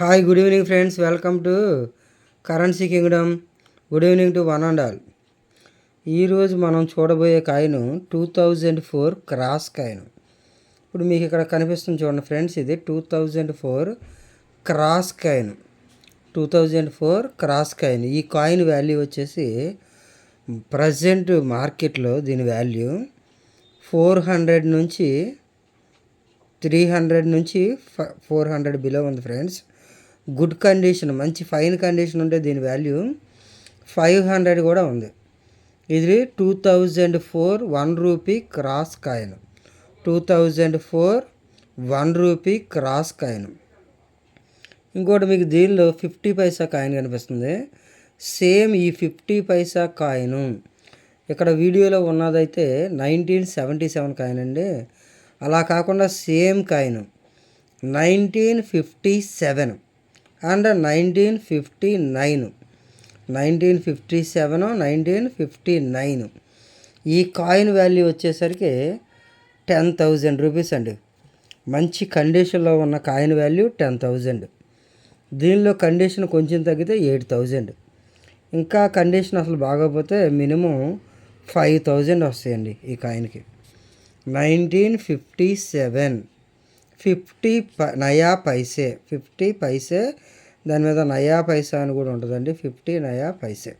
Hi good evening friends welcome to currency kingdom good evening to one and all ఈరోజు మనం చూడబోయే coin two thousand four cross coin. ఇప్పుడు మీకు ఇక్కడ కనిపిస్తుంది చూడండి ఫ్రెండ్స్ ఇది two thousand four cross coin. Two thousand four cross coin. ఈ కాయిన్ వాల్యూ వచ్చేసి ప్రజెంట్ మార్కెట్లో దీని వాల్యూ ఫోర్ హండ్రెడ్ నుంచి త్రీ హండ్రెడ్ నుంచి ఫోర్ హండ్రెడ్ బిలో ఉంది ఫ్రెండ్స్. గుడ్ కండిషన్ మంచి ఫైన్ కండిషన్ ఉంటే దీని వాల్యూ ఫైవ్ హండ్రెడ్ కూడా ఉంది. ఇది two thousand four one rupee cross coin. Two thousand four one rupee cross coin. ఇంకోటి మీకు దీనిలో ఫిఫ్టీ పైసా కాయిన్ కనిపిస్తుంది. సేమ్ ఈ ఫిఫ్టీ పైసా కాయిన్. ఇక్కడ వీడియోలో ఉన్నదైతే నైన్టీన్ సెవెంటీ సెవెన్ కాయిన్ అండి. అలా కాకుండా same coin. Nineteen fifty seven. And nineteen fifty nine. Nineteen fifty seven nineteen fifty nine. ఈ కాయిన్ వాల్యూ వచ్చేసరికి టెన్ థౌజండ్ రూపీస్ అండి. మంచి కండిషన్లో ఉన్న కాయిన్ వాల్యూ టెన్ థౌజండ్. దీనిలో కండిషన్ కొంచెం తగ్గితే ఎయిట్ థౌజండ్. ఇంకా కండిషన్ అసలు బాగోపోతే మినిమం ఫైవ్ థౌజండ్ వస్తాయండి ఈ కాయిన్కి. Nineteen fifty seven. ఫిఫ్టీ ప నయా పైసే ఫిఫ్టీ పైసే దాని మీద నయా పైసా అని కూడా ఉంటుందండి. ఫిఫ్టీ నయా పైసే.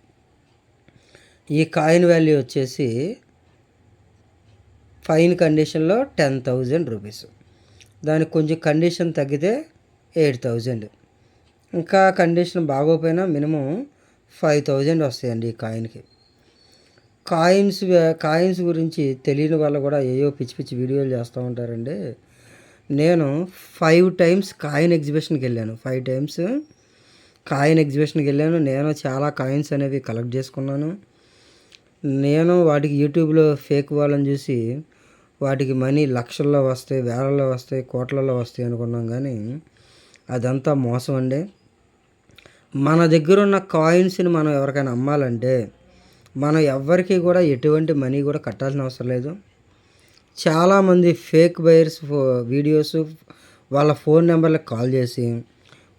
ఈ కాయిన్ వాల్యూ వచ్చేసి ఫైన్ కండిషన్లో టెన్ థౌజండ్ రూపీస్. దానికి కొంచెం కండిషన్ తగ్గితే ఎయిట్ థౌజండ్. ఇంకా కండిషన్ బాగోపోయినా మినిమం ఫైవ్ థౌజండ్ వస్తాయండి ఈ కాయిన్కి. కాయిన్స్ కాయిన్స్ గురించి తెలియని వాళ్ళు కూడా ఏయో పిచ్చి పిచ్చి వీడియోలు చేస్తూ ఉంటారండి. నేను ఫైవ్ టైమ్స్ కాయిన్ ఎగ్జిబిషన్కి వెళ్ళాను. ఫైవ్ టైమ్స్ కాయిన్ ఎగ్జిబిషన్కి వెళ్ళాను. నేను చాలా కాయిన్స్ అనేవి కలెక్ట్ చేసుకున్నాను. నేను వాటికి యూట్యూబ్లో ఫేక్ వాళ్ళని చూసి వాటికి మనీ లక్షల్లో వస్తాయి వేలల్లో వస్తాయి కోట్లలో వస్తాయి అనుకున్నాం కానీ అదంతా మోసం అండి. మన దగ్గర ఉన్న కాయిన్స్ని మనం ఎవరికైనా అమ్మాలంటే మనం ఎవ్వరికి కూడా ఎటువంటి మనీ కూడా కట్టాల్సిన అవసరం లేదు. చాలామంది ఫేక్ బయర్స్ వీడియోస్ వాళ్ళ ఫోన్ నెంబర్లకు కాల్ చేసి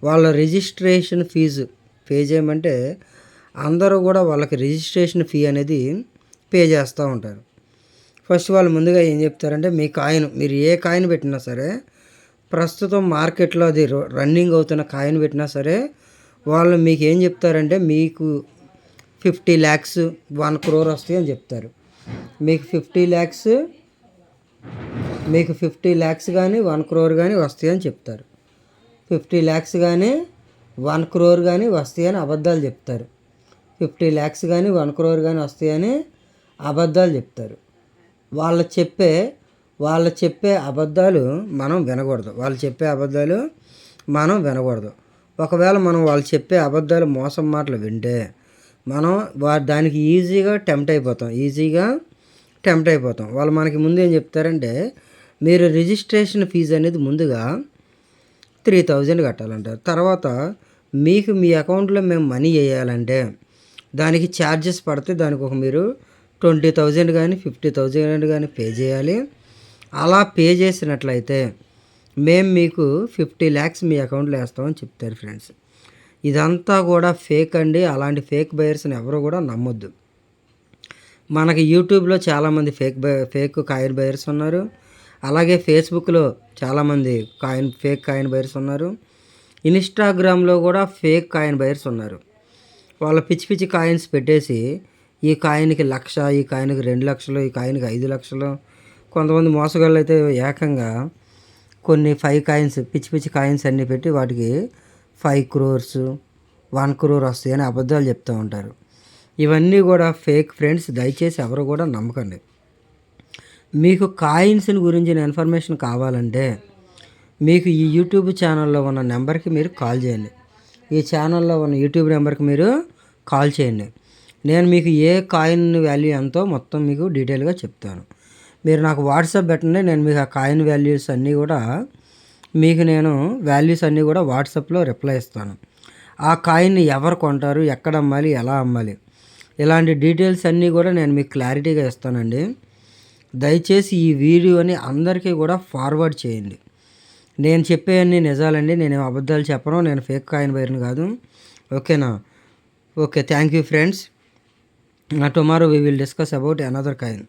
వాళ్ళ రిజిస్ట్రేషన్ ఫీజు పే చేయమంటే అందరూ కూడా వాళ్ళకి రిజిస్ట్రేషన్ ఫీ అనేది పే చేస్తూ ఉంటారు. ఫస్ట్ వాళ్ళు ముందుగా ఏం చెప్తారంటే మీ కాయిన్ మీరు ఏ కాయిన్ పెట్టినా సరే ప్రస్తుతం మార్కెట్లో అది రన్నింగ్ అవుతున్న కాయిన్ పెట్టినా సరే వాళ్ళు మీకు ఏం చెప్తారంటే మీకు ఫిఫ్టీ ల్యాక్స్ వన్ క్రోర్ వస్తాయి అని చెప్తారు. మీకు ఫిఫ్టీ ల్యాక్స్ మీకు ఫిఫ్టీ ల్యాక్స్ కానీ వన్ క్రోర్ కానీ వస్తాయని చెప్తారు. ఫిఫ్టీ ల్యాక్స్ కానీ వన్ క్రోర్ కానీ వస్తాయని అబద్ధాలు చెప్తారు. ఫిఫ్టీ ల్యాక్స్ కానీ వన్ క్రోర్ కానీ వస్తాయని అబద్ధాలు చెప్తారు. వాళ్ళు చెప్పే వాళ్ళు చెప్పే అబద్ధాలు మనం వినకూడదు. వాళ్ళు చెప్పే అబద్ధాలు మనం వినకూడదు. ఒకవేళ మనం వాళ్ళు చెప్పే అబద్ధాలు మోసం మాటలు వింటే మనం వా దానికి ఈజీగా టెంప్ట్ అయిపోతాం. ఈజీగా టెంప్ట్ అయిపోతాం. వాళ్ళు మనకి ముందు ఏం చెప్తారంటే మీరు రిజిస్ట్రేషన్ ఫీజు అనేది ముందుగా త్రీ థౌజండ్ కట్టాలంటారు తర్వాత మీకు మీ అకౌంట్లో మేము మనీ వేయాలంటే దానికి ఛార్జెస్ పడితే దానికి ఒక మీరు ట్వంటీ థౌజండ్ కానీ ఫిఫ్టీ థౌజండ్ కానీ పే చేయాలి. అలా పే చేసినట్లయితే మేము మీకు ఫిఫ్టీ ల్యాక్స్ మీ అకౌంట్లో వేస్తామని చెప్తారు ఫ్రెండ్స్. ఇదంతా కూడా ఫేక్ అండి. అలాంటి ఫేక్ బయర్స్ని ఎవరు కూడా నమ్మొద్దు. మనకి యూట్యూబ్లో చాలామంది fake buy fake coin buyers ఉన్నారు. అలాగే ఫేస్బుక్లో చాలామంది కాయిన్ ఫేక్ కాయిన్ బయర్స్ ఉన్నారు. ఇన్స్టాగ్రామ్లో కూడా ఫేక్ కాయిన్ బయర్స్ ఉన్నారు. వాళ్ళ పిచ్చి పిచ్చి కాయిన్స్ పెట్టేసి ఈ కాయిన్కి లక్ష ఈ కాయిన్కి రెండు లక్షలు ఈ కాయిన్కి ఐదు లక్షలు. కొంతమంది మోసగాళ్ళు అయితే ఏకంగా కొన్ని ఫైవ్ కాయిన్స్ పిచ్చి పిచ్చి కాయిన్స్ అన్నీ పెట్టి వాటికి ఫైవ్ క్రోర్స్ వన్ క్రోర్ వస్తాయని అబద్ధాలు చెప్తూ ఉంటారు. ఇవన్నీ కూడా ఫేక్ ఫ్రెండ్స్ దయచేసి ఎవరు కూడా నమ్మకండి. మీకు కాయిన్స్ని గురించిన ఇన్ఫర్మేషన్ కావాలంటే మీకు ఈ యూట్యూబ్ ఛానల్లో ఉన్న నెంబర్కి మీరు కాల్ చేయండి. ఈ ఛానల్లో ఉన్న యూట్యూబ్ నెంబర్కి మీరు కాల్ చేయండి. నేను మీకు ఏ కాయిన్ వాల్యూ ఎంతో మొత్తం మీకు డీటెయిల్గా చెప్తాను. మీరు నాకు వాట్సాప్ పెట్టండి నేను మీకు ఆ కాయిన్ వాల్యూస్ అన్నీ కూడా మీకు నేను వాల్యూస్ అన్నీ కూడా వాట్సాప్లో రిప్లై ఇస్తాను. ఆ కాయిన్ని ఎవరు కొంటారు ఎక్కడ అమ్మాలి ఎలా అమ్మాలి? ఇలాంటి డీటెయిల్స్ అన్నీ కూడా నేను మీకు క్లారిటీగా ఇస్తానండి. దయచేసి ఈ వీడియోని అందరికీ కూడా ఫార్వర్డ్ చేయండి. నేను చెప్పేవన్నీ నిజాలండి. నేను అబద్ధాలు చెప్పను. నేను ఫేక్ కాయిన్ బైర్ని కాదు. ఓకేనా? Okay. Thank you friends. Tomorrow we will discuss about another coin.